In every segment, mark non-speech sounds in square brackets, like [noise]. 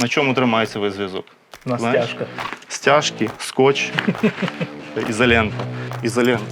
На чому тримається весь зв'язок? На Знаєш? стяжка. Стяжки, скотч, ізолента. Ізолента.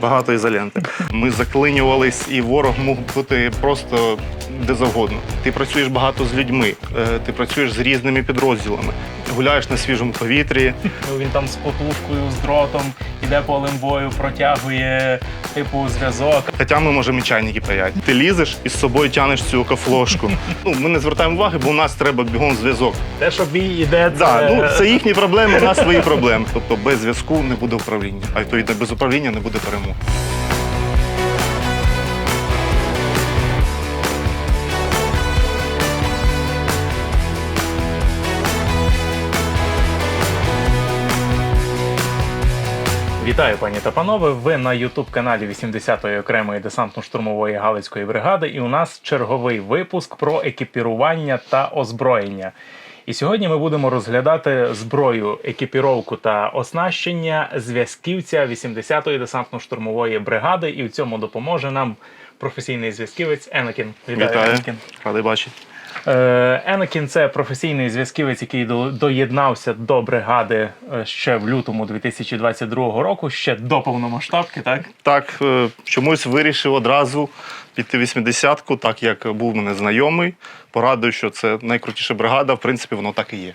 Багато ізоленти. Ми заклинювались, і ворог мог бути просто де завгодно. Ти працюєш багато з людьми, е, ти працюєш з різними підрозділами, гуляєш на свіжому повітрі. Ну, Він там з потужкою, з дротом, іде полем бою, протягує типу зв'язок. Хоча ми можемо і чайники паяти. Ти лізеш і з собою тянеш цю кафлошку. Ну, ми не звертаємо уваги, бо у нас треба бігом зв'язок. Те, що бій іде, це, Да, ну, це їхні проблеми, у нас свої проблеми. Тобто без зв'язку не буде управління, а відповідно без управління не буде перемоги. Вітаю, пані та панове. Ви на Ютуб каналі 80-ї окремої десантно-штурмової Галицької бригади, і у нас черговий випуск про екіпірування та озброєння. І сьогодні ми будемо розглядати зброю, екіпіровку та оснащення зв'язківця 80-ї десантно-штурмової бригади. І в цьому допоможе нам професійний зв'язківець Енакін. Вітаю, Вітаю, Енакін. радий бачити. Е, Енакін це професійний зв'язківець, який до- доєднався до бригади е, ще в лютому 2022 року, ще до повномасштабки, так? Так, е, чомусь вирішив одразу піти 80-ку, так як був мене знайомий. Порадую, що це найкрутіша бригада. В принципі, воно так і є.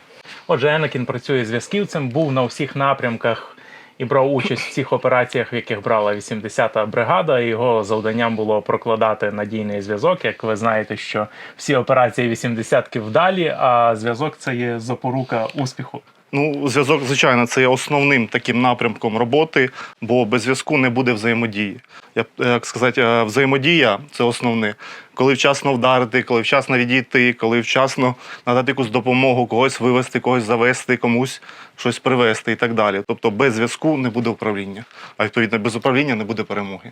Отже, Енакін працює зв'язківцем, був на всіх напрямках і брав участь в всіх операціях, в яких брала 80-та бригада. Його завданням було прокладати надійний зв'язок. Як ви знаєте, що всі операції 80-ки вдалі, а зв'язок це є запорука успіху. Ну, зв'язок, звичайно, це є основним таким напрямком роботи, бо без зв'язку не буде взаємодії. Я як сказати, е, взаємодія це основне. Коли вчасно вдарити, коли вчасно відійти, коли вчасно надати якусь допомогу, когось вивести, когось завести, комусь щось привезти і так далі. Тобто без зв'язку не буде управління, а відповідно без управління не буде перемоги.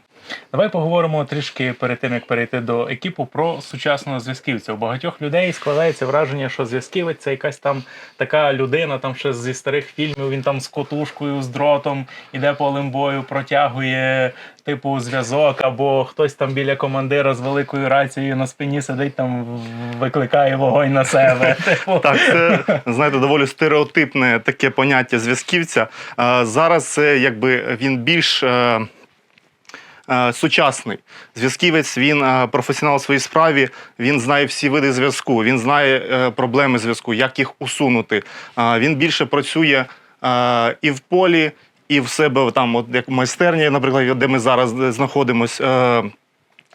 Давай поговоримо трішки перед тим, як перейти до екіпу, про сучасного зв'язківця. У багатьох людей складається враження, що зв'язківець це якась там така людина, там ще зі старих фільмів. Він там з котушкою, з дротом іде полем бою, протягує типу зв'язок, або хтось там біля командира з великою рацією на спині сидить, там викликає вогонь на себе. [laughs] Типу, Так, це знаєте, доволі стереотипне таке поняття зв'язківця. Зараз це якби він більш. е, е, Сучасний зв'язківець, він е, професіонал у своїй справі, він знає всі види зв'язку, він знає проблеми зв'язку, як їх усунути. Він більше працює і в полі, і в себе там, от як майстерні, наприклад, де ми зараз знаходимося.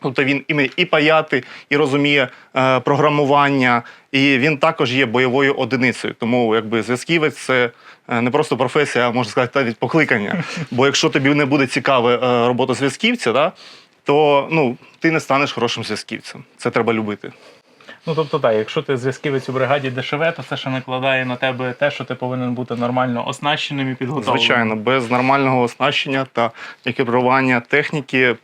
Тобто він і, і паяти, і розуміє е, програмування, і він також є бойовою одиницею. Тому якби зв'язківець це е, не просто професія, а можна сказати, навіть покликання. Бо якщо тобі не буде цікава е, робота зв'язківця, да, то ну, ти не станеш хорошим зв'язківцем. Це треба любити. Ну тобто, так, якщо ти зв'язківець у бригаді дешеве, то це ще накладає на тебе те, що ти повинен бути нормально оснащеним і підготовленим. Звичайно, без нормального оснащення та екіпірування техніки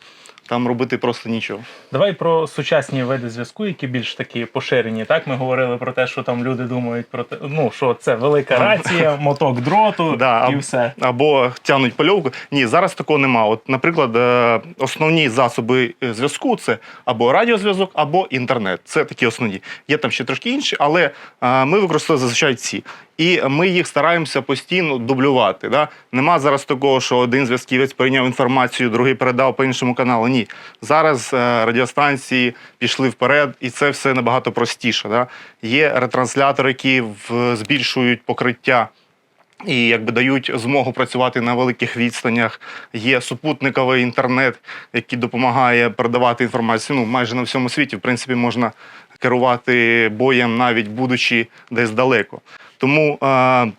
там робити просто нічого. Давай про сучасні види зв'язку, які більш такі поширені. Так, ми говорили про те, що там люди думають про те, ну що це велика рація, моток дроту [laughs] Да, і все. Або тягнуть польовку. Ні, зараз такого нема. От, наприклад, е, основні засоби е, зв'язку це або радіозв'язок, або інтернет. Це такі основні. Є там ще трошки інші, але е, ми використовуємо зазвичай ці. І ми їх стараємося постійно дублювати. Да? Нема зараз такого, що один зв'язківець прийняв інформацію, другий передав по іншому каналу. Ні. Зараз е, радіостанції пішли вперед, і це все набагато простіше. Да? Є ретранслятори, які збільшують покриття і якби дають змогу працювати на великих відстанях. Є супутниковий інтернет, який допомагає передавати інформацію. Ну майже на всьому світі, в принципі, можна керувати боєм, навіть будучи десь далеко. Тому. Е-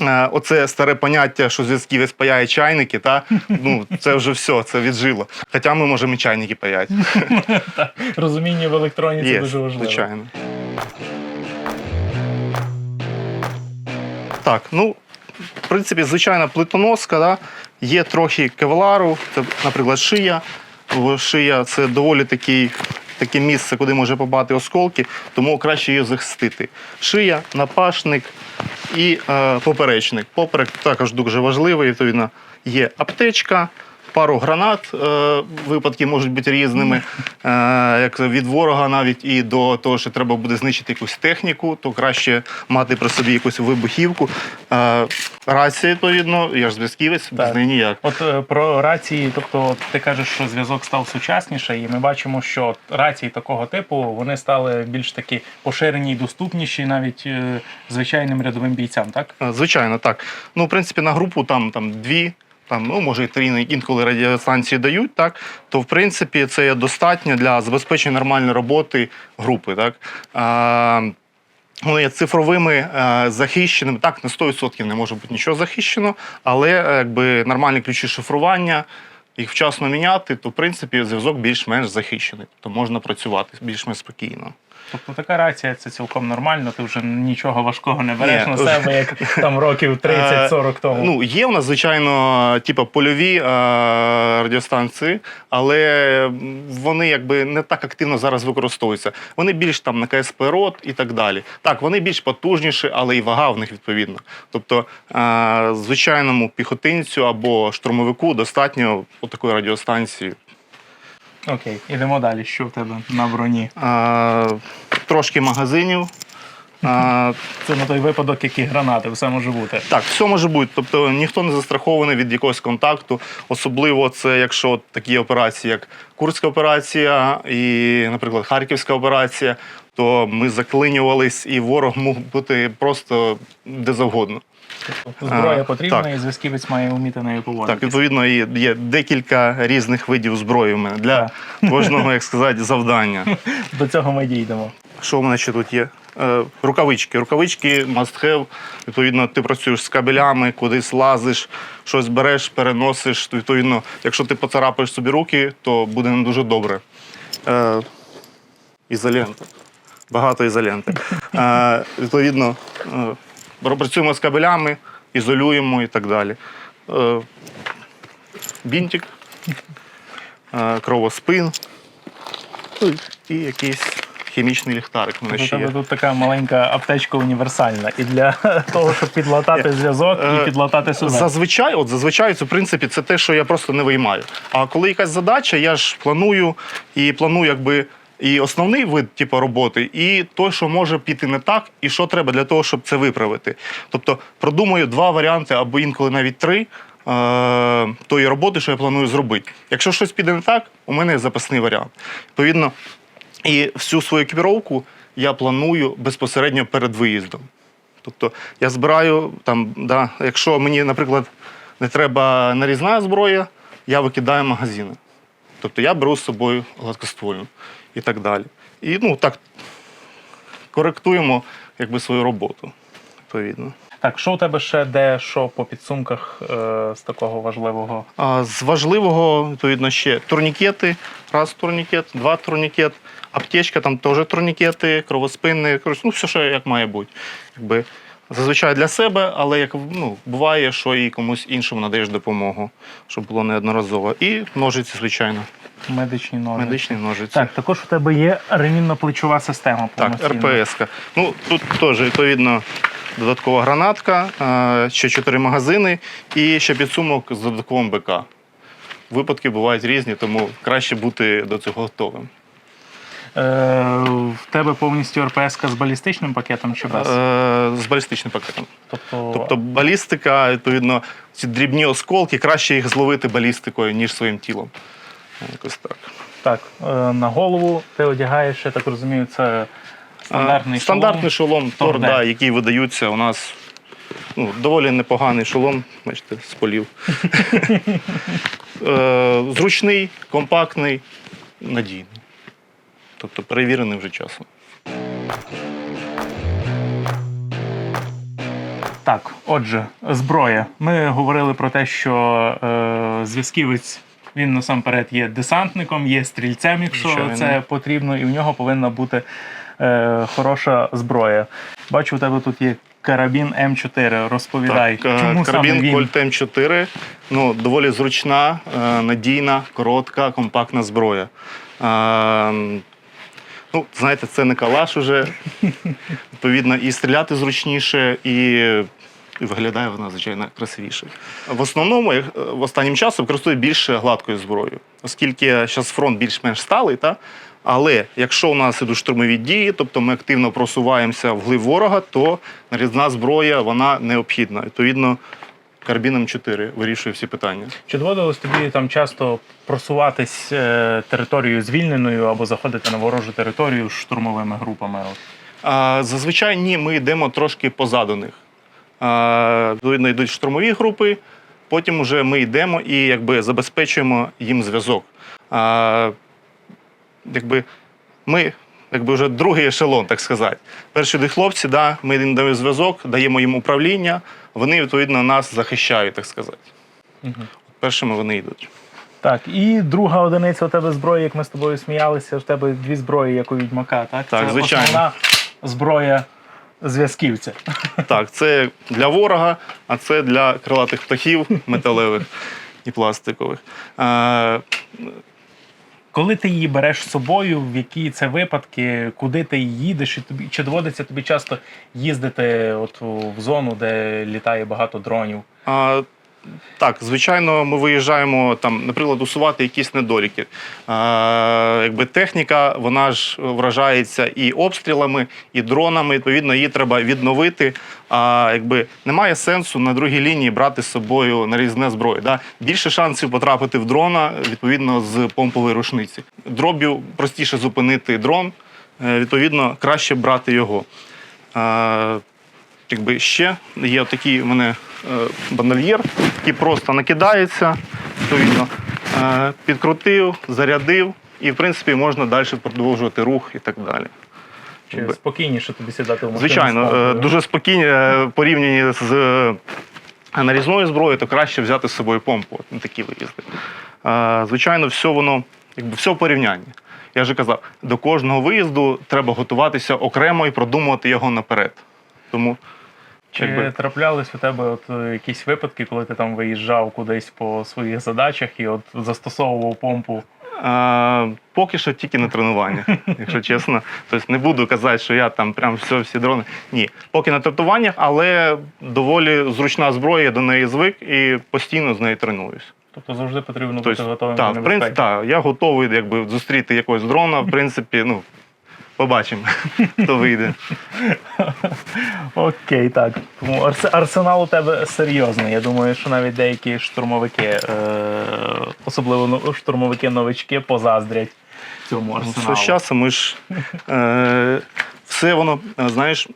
е, Оце старе поняття, що зв'язківець паяє чайники, та ну це вже все, це віджило. Хоча ми можемо і чайники паяти. [laughs] Так, Розуміння в електроніці Є, дуже важливо. звичайно. Так, ну, в принципі, звичайна плитоноска, да? є трохи кевлару, це, наприклад, шия. Шия це доволі такий, таке місце, куди може побати осколки, тому краще її захистити. Шия, напашник і е, поперечник. Поперек також дуже важливий, відповідно, є аптечка, пару гранат. Е, випадки можуть бути різними, е, як від ворога навіть і до того, що треба буде знищити якусь техніку, то краще мати при собі якусь вибухівку. Е, рація, відповідно, я ж зв'язківець, без неї ніяк. От про рації, тобто от ти кажеш, що зв'язок став сучасніше, і ми бачимо, що рації такого типу вони стали більш такі поширені і доступніші навіть звичайним рядовим бійцям, так? Звичайно, так. Ну, в принципі, на групу там, там дві, там, ну, може, три інколи радіостанції дають, так, то в принципі це є достатньо для забезпечення нормальної роботи групи. Так. А, вони є цифровими, е, захищеними. Так, на 100% не може бути нічого захищено, але е, якби нормальні ключі шифрування, їх вчасно міняти, то в принципі зв'язок більш-менш захищений. То можна працювати більш-менш спокійно. Тобто така рація це цілком нормально, ти вже нічого важкого не береш Ні. на себе, як там років [laughs] 30-40 тому. Ну, є у нас, звичайно, типу, польові е, радіостанції, але вони якби не так активно зараз використовуються. Вони більш там на КСП РОТ і так далі. Так, вони більш потужніші, але і вага в них відповідно. Тобто, е, звичайному піхотинцю або штурмовику достатньо такої радіостанції. Окей, ідемо далі. Що в тебе на броні? Е, трошки магазинів. Е, Це на той випадок, які гранати, все може бути. Так, все може бути. Тобто ніхто не застрахований від якогось контакту. Особливо це якщо от такі операції, як Курська операція і, наприклад, Харківська операція, то ми заклинювались, і ворог мог бути просто де завгодно. Тобто зброя потрібна, так. і зв'язківець має вміти нею Так, відповідно, і є декілька різних видів зброї в мене для кожного, як сказати, завдання. [laughs] До цього ми дійдемо. Що в мене ще тут є? Е, рукавички. Рукавички must have. Відповідно, ти працюєш з кабелями, кудись лазиш, щось береш, переносиш. Відповідно, якщо ти поцарапаєш собі руки, то буде не дуже добре. Е, ізолента. Багато ізоленти. Е, відповідно, працюємо з кабелями, ізолюємо і так далі. Е, бінтик, е, кровоспин. Ну, і якийсь хімічний ліхтарик мене Тобто У ще тебе є. тут така маленька аптечка універсальна. І для [laughs] того, щоб підлатати зв'язок і Е, підлатати себе. Зазвичай, от зазвичай, це в принципі це те, що я просто не виймаю. А коли якась задача, я ж планую і планую, якби. І основний вид типу, роботи, і той, що може піти не так, і що треба для того, щоб це виправити. Тобто продумую два варіанти або інколи навіть три е- тої роботи, що я планую зробити. Якщо щось піде не так, у мене є запасний варіант. Відповідно, і всю свою екіпіровку я планую безпосередньо перед виїздом. Тобто я збираю там, да, якщо мені, наприклад, не треба нарізна зброя, я викидаю магазини. Тобто я беру з собою гладкоствольну і так далі. І ну так коректуємо якби, свою роботу. Відповідно. Так, що у тебе ще де, що по підсумках е, з такого важливого? А з важливого, відповідно, ще турнікети. Раз турнікет, два турнікет, аптечка, там теж турнікети, кровоспинні, коротше, ну все, що як має бути. Якби, зазвичай для себе, але як ну, буває, що і комусь іншому надаєш допомогу, щоб було неодноразово. І ножиці, звичайно, Медичні ножиці. медичні ножиці. Так, також у тебе є ремінно-плечова система. Так. РПС. -ка. Ну, тут теж, відповідно, додаткова гранатка, е, ще чотири магазини і ще підсумок з додатковим БК. Випадки бувають різні, тому краще бути до цього готовим. Е, в тебе повністю РПС з балістичним пакетом чи без? Е, З балістичним пакетом. тобто, Тобто балістика, відповідно, ці дрібні осколки, краще їх зловити балістикою, ніж своїм тілом. Якось так. так, е, на голову ти одягаєш, я так розумію, це стандартний Стандартний шолом. шолом, Тор, да, який видаються у нас. Ну, доволі непоганий шолом, бачите, з полів. [laughs] Зручний, компактний, надійний. Тобто перевірений вже часом. Так, отже, зброя. Ми говорили про те, що е, зв'язківець він насамперед є десантником, є стрільцем, якщо Звичайно. це потрібно, і в нього повинна бути е, хороша зброя. Бачу, у тебе тут є карабін М4. Розповідай, Так, е, чому саме карабін він? Colt М4 ну, доволі зручна, е, надійна, коротка, компактна зброя. Ну, знаєте, це не калаш уже. Відповідно, і стріляти зручніше, і і виглядає вона, звичайно, красивіше. В основному, е, в останнім часом використовую більше гладкою зброєю, оскільки зараз фронт більш-менш сталий, та? але якщо у нас ідуть штурмові дії, тобто ми активно просуваємося вглиб ворога, то нарізна зброя вона необхідна. Відповідно, карбіном 4 вирішує всі питання. Чи доводилось тобі там часто просуватись е, територією звільненою або заходити на ворожу територію з штурмовими групами? А, зазвичай ні, ми йдемо трошки позаду них. А, Відповідно, йдуть штурмові групи, потім вже ми йдемо і якби, забезпечуємо їм зв'язок. А, якби, ми якби, вже другий ешелон, так сказати. Перші йдуть хлопці, да, ми їм даємо зв'язок, даємо їм управління, вони відповідно нас захищають, так сказати. Мгм. Першими вони йдуть. Так, і друга одиниця у тебе зброї, як ми з тобою сміялися, в тебе дві зброї, як у відьмака, так? Так, Це звичайно. Основна зброя зв'язківця. Так, це для ворога, а це для крилатих птахів [laughs] металевих і пластикових. Коли ти її береш з собою, в які це випадки, куди ти їдеш, і тобі чи доводиться тобі часто їздити от в зону, де літає багато дронів? А, так, звичайно, ми виїжджаємо там, наприклад, усувати якісь недоліки. А, якби техніка, вона ж вражається і обстрілами, і дронами. Відповідно, її треба відновити. А якби немає сенсу на другій лінії брати з собою нарізне зброю. Да? Більше шансів потрапити в дрона відповідно з помпової рушниці. Дроб'ю простіше зупинити дрон, е, відповідно, краще брати його. А, якби ще є такий у мене е, який просто накидається, відповідно, е, підкрутив, зарядив, і в принципі можна далі продовжувати рух і так далі. Чи спокійніше тобі сідати в машину? Звичайно, е, дуже спокійно порівняні з нарізною зброєю, то краще взяти з собою помпу на такі виїзди. Звичайно, все воно, якби все в порівнянні. Я вже казав, до кожного виїзду треба готуватися окремо і продумувати його наперед. Тому Чи якби- траплялись у тебе от е, якісь випадки, коли ти там виїжджав кудись по своїх задачах і от застосовував помпу? А, поки що тільки на тренуваннях, [laughs] якщо чесно. Тобто не буду казати, що я там прям все, всі дрони. Ні, поки на тренуваннях, але доволі зручна зброя, я до неї звик і постійно з нею тренуюсь. Тобто завжди потрібно бути Тобто, готовим так, до в принципі, небезпеки. так, я готовий якби, зустріти якогось дрона, в [laughs] принципі, ну, побачимо, [laughs] хто вийде. Окей, так. Тому арсенал у тебе серйозний. Я думаю, що навіть деякі штурмовики, е- особливо ну- штурмовики-новички, позаздрять цьому Ну, арсеналу. Все з часом ми ж е, все воно, е, знаєш,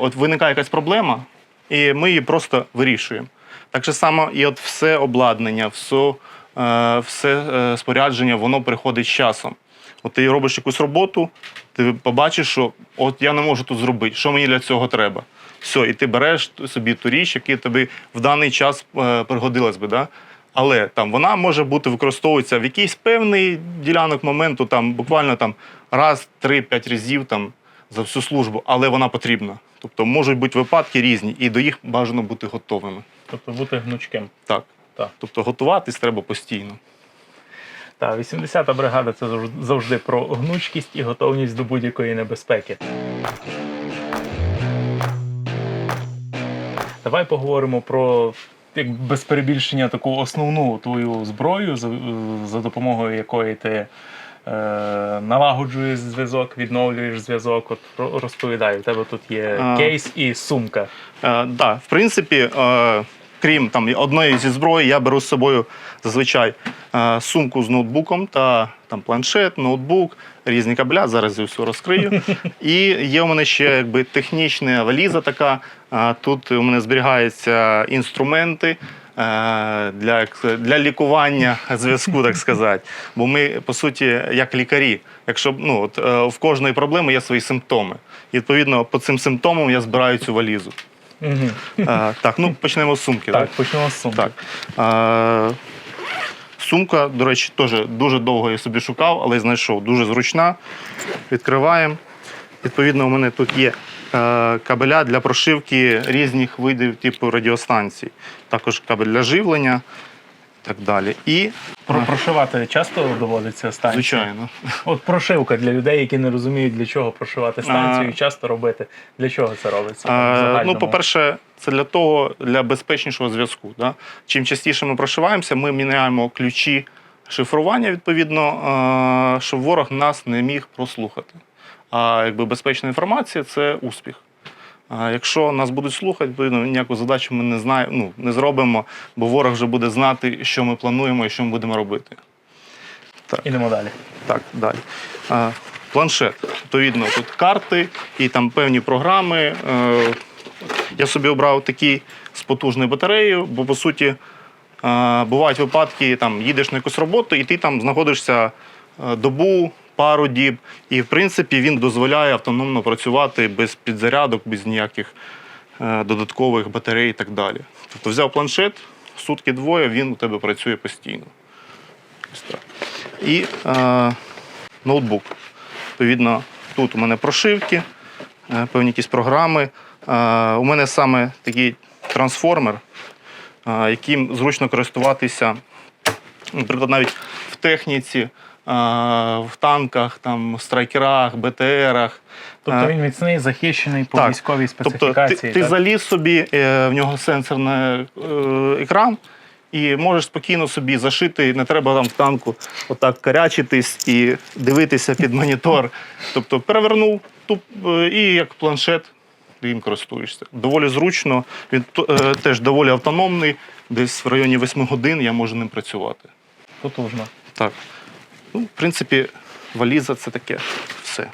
от виникає якась проблема, і ми її просто вирішуємо. Так же само і от все обладнання, все, все спорядження, воно приходить з часом. От ти робиш якусь роботу, ти побачиш, що от я не можу тут зробити, що мені для цього треба. Все, і ти береш собі ту річ, яка тобі в даний час е, пригодилась би. Да? Але там вона може бути використовується в якийсь певний ділянок моменту, там буквально там раз, три-п'ять разів там за всю службу, але вона потрібна. Тобто можуть бути випадки різні, і до їх бажано бути готовими. Тобто бути гнучким. Так. Так. Тобто готуватись треба постійно. Так, 80-та бригада це завжди про гнучкість і готовність до будь-якої небезпеки. Давай поговоримо про як без перебільшення таку основну твою зброю, за, за допомогою якої ти е, налагоджуєш зв'язок, відновлюєш зв'язок. От ро- розповідай, у тебе тут є кейс і сумка. Е, да, в принципі, е, крім там одної зі зброї, я беру з собою зазвичай е, сумку з ноутбуком та там планшет, ноутбук, різні кабеля. Зараз я все розкрию. [laughs] І є у мене ще якби технічна валіза така. Е, тут у мене зберігаються інструменти. е, Для, для лікування зв'язку, так сказати. Бо ми, по суті, як лікарі, якщо ну, от, в кожної проблеми є свої симптоми. І, відповідно, по цим симптомам я збираю цю валізу. Угу. Так, ну почнемо з сумки. Так, почнемо з сумки. Так. Сумка, до речі, теж дуже довго я собі шукав, але знайшов. Дуже зручна. Відкриваємо. Відповідно, у мене тут є е, кабеля для прошивки різних видів типу радіостанцій. Також кабель для живлення. Так далі. І, Про прошивати часто доводиться станцію? звичайно, От прошивка для людей, які не розуміють, для чого прошивати станцію, А. і часто робити. Для чого це робиться? Е. Ну, по-перше, це для того, для безпечнішого зв'язку. Да? Чим частіше ми прошиваємося, ми міняємо ключі шифрування, відповідно, щоб ворог нас не міг прослухати. А якби безпечна інформація це успіх. Якщо нас будуть слухати, відповідно, ніяку задачу ми не знаємо, ну, не зробимо, бо ворог вже буде знати, що ми плануємо і що ми будемо робити. Ідемо далі. Так, далі. А, планшет. Відповідно, тут карти і там певні програми. Е, я собі обрав такий з потужною батареєю, бо по суті е, бувають випадки, там їдеш на якусь роботу, і ти там знаходишся е, добу, пару діб. І в принципі він дозволяє автономно працювати без підзарядок, без ніяких е, додаткових батарей і так далі. Тобто взяв планшет, сутки двоє, він у тебе працює постійно. І е, ноутбук. Відповідно, тут у мене прошивки, е, певні якісь програми. Е, у мене саме такий трансформер, е, яким зручно користуватися, наприклад, навіть в техніці, в танках, там, страйкерах, БТРах. Тобто Е, він міцний, захищений по так. військовій Тобто ти, специфікації. ти заліз собі, е, в нього сенсорний е, екран, і можеш спокійно собі зашити, не треба там в танку отак карячитись і дивитися під монітор. [laughs] Тобто перевернув туп, і як планшет ти їм користуєшся. Доволі зручно, він е, теж доволі автономний, десь в районі 8 годин я можу ним працювати. Потужно. Так. Ну, в принципі, валіза це таке все.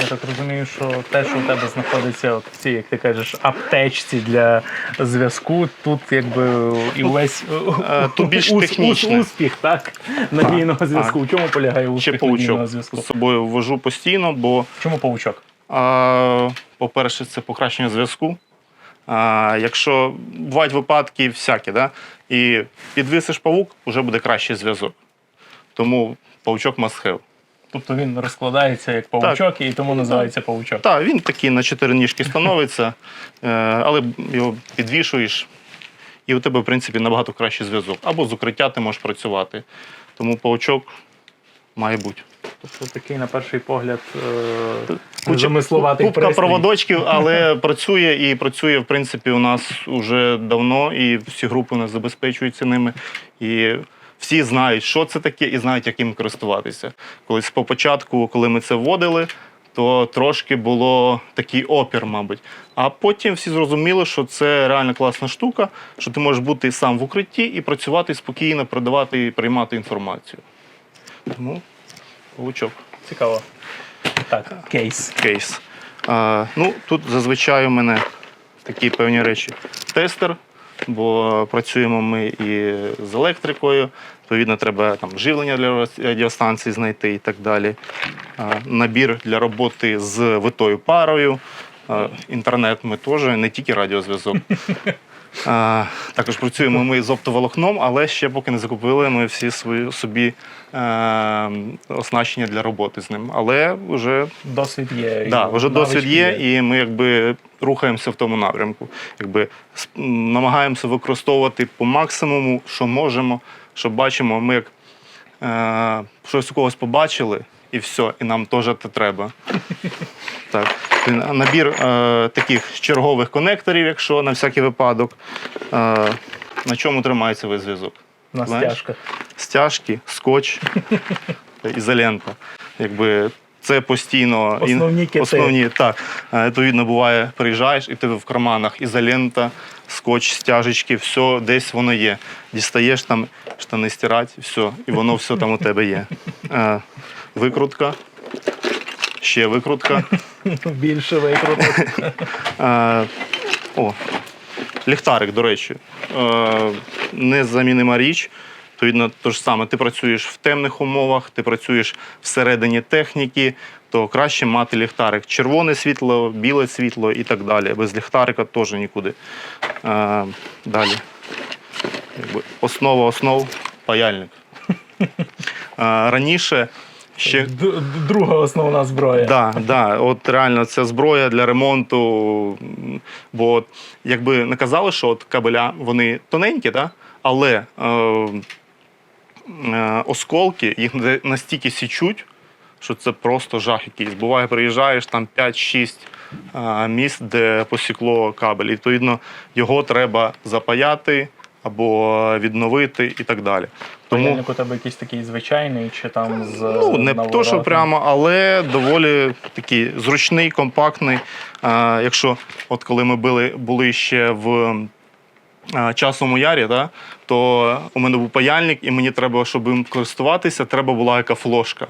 Я так розумію, що те, що у тебе знаходиться от в цій, як ти кажеш, аптечці для зв'язку, тут якби і увесь е, тут більш ус- успіх, так? Надійного зв'язку. У чому полягає Ще успіх надійного паучок зв'язку? з собою вожу постійно, бо Чому паучок? По-перше, це покращення зв'язку. А, Якщо бувають випадки всякі, да? І підвисиш павук, вже буде кращий зв'язок. Тому павучок must have. Тобто він розкладається як паучок і тому називається паучок. Так, він такий на чотири ніжки становиться, [laughs] е, але його підвішуєш, і у тебе, в принципі, набагато кращий зв'язок. Або з укриття ти можеш працювати. Тому павучок має бути. Тобто такий, на перший погляд, е, замисловатий Купка пристрій. проводочків, [laughs] але працює і працює, в принципі, у нас вже давно, і всі групи у нас забезпечуються ними. І всі знають, що це таке, і знають, як їм користуватися. Колись по початку, коли ми це вводили, то трошки було такий опір, мабуть. А потім всі зрозуміли, що це реально класна штука, що ти можеш бути сам в укритті і працювати спокійно, продавати і приймати інформацію. Тому павучок. Цікаво. Так, кейс. кейс. А, ну, тут зазвичай у мене такі певні речі. Тестер, бо працюємо ми і з електрикою. Відповідно, треба там живлення для радіостанції знайти і так далі. А, набір для роботи з витою парою. А, інтернет ми теж, не тільки радіозв'язок. [laughs] А, також працюємо ми з оптоволокном, але ще поки не закупили ми всі свої собі е, оснащення для роботи з ним. Але вже Досвід є. Да, і вже досвід навички є, і ми якби рухаємося в тому напрямку. Якби с- м, намагаємося використовувати по максимуму, що можемо, що бачимо. Ми як е, щось у когось побачили, і все, і нам теж це треба. Так. Набір е, таких чергових конекторів, якщо на всякий випадок. Е, на чому тримається весь зв'язок? на Знаєш? стяжках. стяжки, скотч, [laughs] ізолента. Якби це постійно Основні кити. основні так. Е, Відповідно, буває, приїжджаєш, і в тебе в карманах ізолента, скотч, стяжечки, все десь воно є. Дістаєш там штани стирати, все, і воно все там у тебе є. Е, Викрутка, ще викрутка. [laughs] Більше викруток. [laughs] Е, О, ліхтарик, до речі. Е, Незамінима річ. Відповідно, то ж саме, ти працюєш в темних умовах, ти працюєш всередині техніки, то краще мати ліхтарик. Червоне світло, біле світло і так далі. Без ліхтарика теж нікуди. Е, Далі. Якби Основа основ паяльник. [laughs] Е, Раніше ще друга основна зброя. Да, да, от реально це зброя для ремонту. Бо от, якби не казали, що от кабеля вони тоненькі, да? але е, е, осколки їх настільки січуть, що це просто жах якийсь. Буває, приїжджаєш там 5-6 е, міст, де посікло кабель. І, відповідно, його треба запаяти або відновити і так далі. Тому Паяльник у тебе якийсь такий звичайний, чи там з Ну, не то, що прямо, але доволі такий зручний, компактний. А, якщо, от коли ми були, були ще в а, часовому ярі, да, то у мене був паяльник, і мені треба, щоб їм користуватися, треба була яка флошка.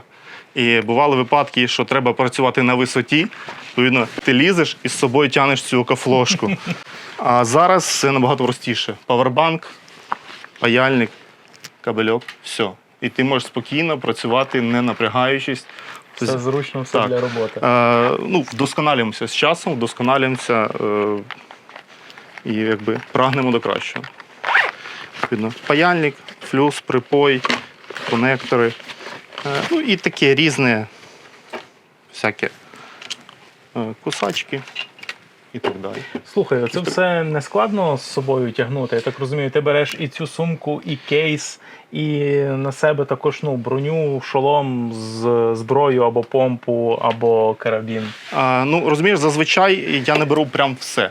І бували випадки, що треба працювати на висоті. Відповідно, ти лізеш і з собою тянеш цю кафлошку. [laughs] А зараз все набагато простіше. Павербанк, паяльник, кабельок, все. І ти можеш спокійно працювати, не напрягаючись. Все Тобто, зручно, все так. для роботи. е, ну, вдосконалюємося з часом, вдосконалюємося е, і якби прагнемо до кращого. Відповідно, паяльник, флюс, припой, конектори. Е, ну і таке різне, всяке е, кусачки і так далі. Слухай, це все не складно з собою тягнути. Я так розумію, ти береш і цю сумку, і кейс, і на себе також ну, броню, шолом з зброєю або помпу, або карабін. А, ну, розумієш, зазвичай я не беру прям все.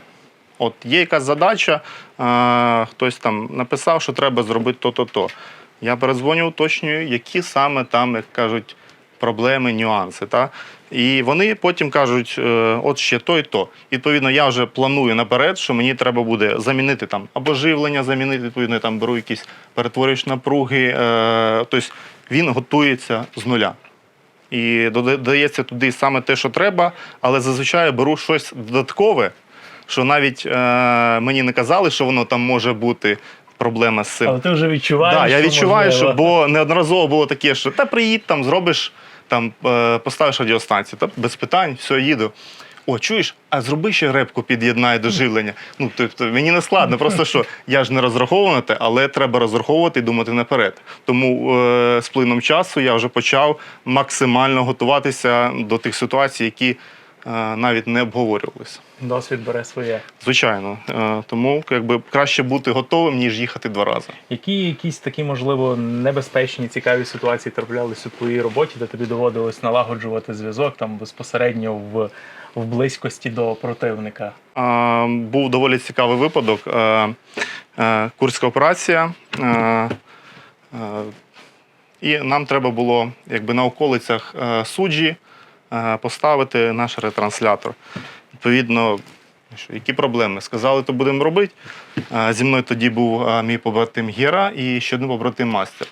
От є якась задача, а, хтось там написав, що треба зробити то-то-то. Я передзвоню, уточнюю, які саме там, як кажуть, проблеми, нюанси. Та? І вони потім кажуть, е, от ще то і то. Відповідно, я вже планую наперед, що мені треба буде замінити там або живлення, замінити, відповідно, я там беру якісь перетворюєш напруги. Е, тобто він готується з нуля. І додається туди саме те, що треба, але зазвичай беру щось додаткове, що навіть е, мені не казали, що воно там може бути проблема з цим. Але ти вже відчуваєш. Так, я відчуваю, що, бо неодноразово було таке, що та приїдь там, зробиш, там, е, поставиш радіостанцію, та без питань, все, їду. О, чуєш, а зроби ще репку під'єднай до живлення. Ну, тобто, мені не складно, просто що я ж не розраховував на те, але треба розраховувати і думати наперед. Тому е, з плином часу я вже почав максимально готуватися до тих ситуацій, які навіть не обговорювалися. Досвід бере своє. Звичайно. Е, тому якби краще бути готовим, ніж їхати два рази. Які якісь такі, можливо, небезпечні, цікаві ситуації траплялись у твоїй роботі, де тобі доводилось налагоджувати зв'язок там безпосередньо в, в близькості до противника? Е, був доволі цікавий випадок. Е, е, Курська операція. Е, е, і нам треба було якби, на околицях е, суджі е, поставити наш ретранслятор. Відповідно, які проблеми? Сказали, то будемо робити. Е, Зі мною тоді був е, мій побратим Гера і ще один побратим мастер.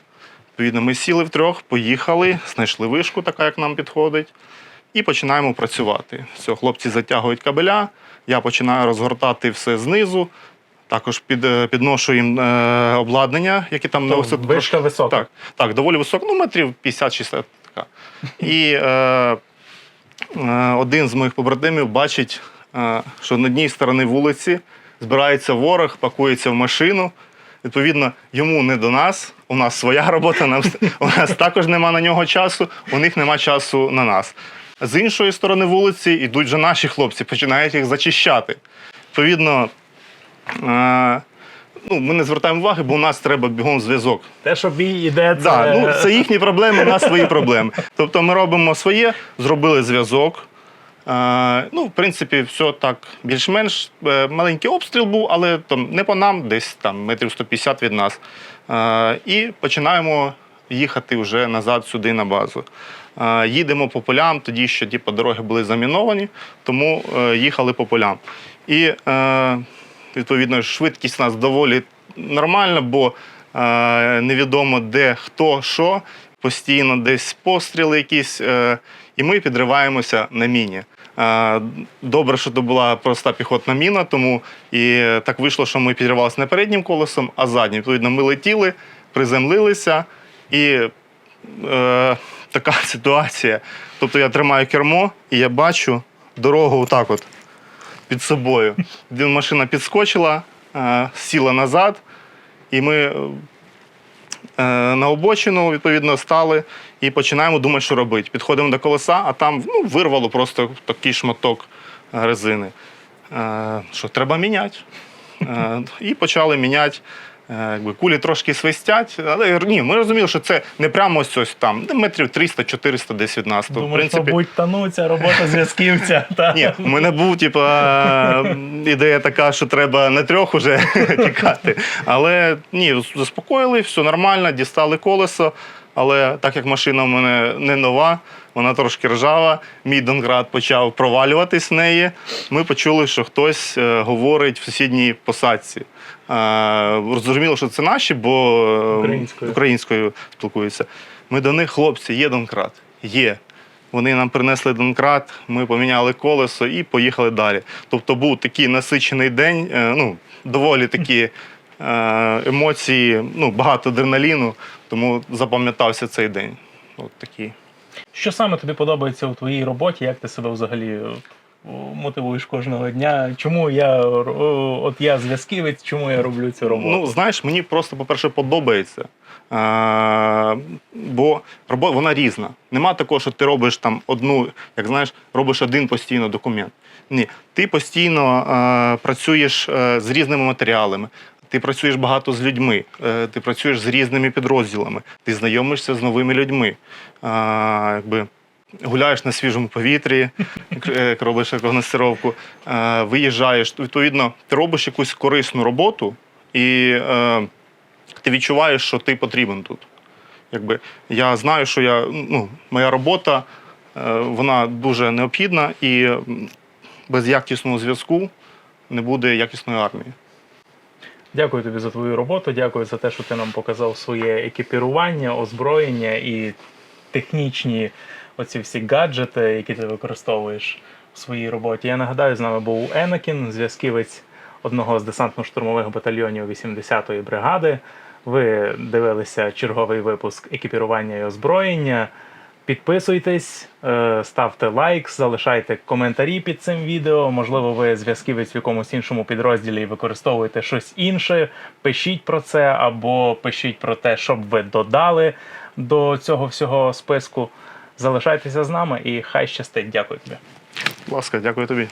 Відповідно, ми сіли втрьох, поїхали, знайшли вишку, така як нам підходить, і починаємо працювати. Все, хлопці затягують кабеля, я починаю розгортати все знизу. Також під, е, підношу їм е, обладнання, яке там на То висоту. вишка висока. Так, так, доволі високо, ну метрів 50-60 така. І е, е, один з моїх побратимів бачить, е, що на одній стороні вулиці збирається ворог, пакується в машину. Відповідно, йому не до нас. У нас своя робота, у нас також нема на нього часу, у них нема часу на нас. З іншої сторони вулиці йдуть вже наші хлопці, починають їх зачищати. Відповідно, е, ну, ми не звертаємо уваги, бо у нас треба бігом зв'язок. Те, що бій іде, це, Да, ну, це їхні проблеми, у нас свої проблеми. Тобто ми робимо своє, зробили зв'язок. Е, ну, в принципі, все так більш-менш. Е, маленький обстріл був, але там, не по нам, десь там метрів 150 від нас. Е, і починаємо їхати вже назад сюди на базу. Е, їдемо по полям, тоді ще типу, дороги були заміновані, тому е, їхали по полям. І е, відповідно швидкість у нас доволі нормальна, бо е, невідомо де хто що, постійно десь постріли якісь, е, і ми підриваємося на міні. Е, Добре, що це була проста піхотна міна, тому і так вийшло, що ми підривалися не переднім колесом, а заднім. Відповідно, ми летіли, приземлилися і е, така [laughs] ситуація. Тобто я тримаю кермо і я бачу дорогу отак от під собою. Машина підскочила, е, сіла назад, і ми е, на обочину, відповідно, стали і починаємо думати, що робити. Підходимо до колеса, а там ну, вирвало просто такий шматок резини. Е, Що треба міняти. І почали міняти. Е, Якби кулі трошки свистять, але ні, ми розуміли, що це не прямо ось ось там, метрів 300-400 десь від нас. То, в принципі, мабуть, тануться робота зв'язківця. [laughs] Ні, у мене був типа ідея така, що треба на трьох уже [laughs] тікати. Але ні, заспокоїли, все нормально, дістали колесо. Але так як машина в мене не нова, вона трошки ржава, мій Донград почав провалюватись в неї. Ми почули, що хтось е, говорить в сусідній посадці. Е, Зрозуміло, що це наші, бо е, Українською. українською спілкуються. Ми до них, хлопці, є Донкрат? Є. Вони нам принесли Донкрат, ми поміняли колесо і поїхали далі. Тобто був такий насичений день, ну, доволі такі емоції, ну, багато адреналіну, тому запам'ятався цей день. От такий. Що саме тобі подобається у твоїй роботі? Як ти себе взагалі е, мотивуєш кожного дня? Чому я от я зв'язківець, чому я роблю цю роботу? Ну, знаєш, мені просто, по-перше, подобається. А, бо робота вона різна. Нема такого, що ти робиш там одну, як знаєш, робиш один постійно документ. Ні, ти постійно е, працюєш е, з різними матеріалами. Ти працюєш багато з людьми, е, ти працюєш з різними підрозділами, ти знайомишся з новими людьми. А, якби, гуляєш на свіжому повітрі, е, робиш рекогностировку, виїжджаєш. Відповідно, ти робиш якусь корисну роботу, і е, ти відчуваєш, що ти потрібен тут. Якби, я знаю, що я, ну, моя робота е, вона дуже необхідна, і без якісного зв'язку не буде якісної армії. Дякую тобі за твою роботу. Дякую за те, що ти нам показав своє екіпірування, озброєння і технічні оці всі гаджети, які ти використовуєш в своїй роботі. Я нагадаю, з нами був Енакін, зв'язківець одного з десантно-штурмових батальйонів 80-ї бригади. Ви дивилися черговий випуск екіпірування і озброєння. Підписуйтесь, е, ставте лайк, залишайте коментарі під цим відео. Можливо, ви зв'язківець в якомусь іншому підрозділі і використовуєте щось інше. Пишіть про це або пишіть про те, щоб ви додали до цього всього списку. Залишайтеся з нами і хай щастить. Дякую тобі. Будь ласка, дякую тобі.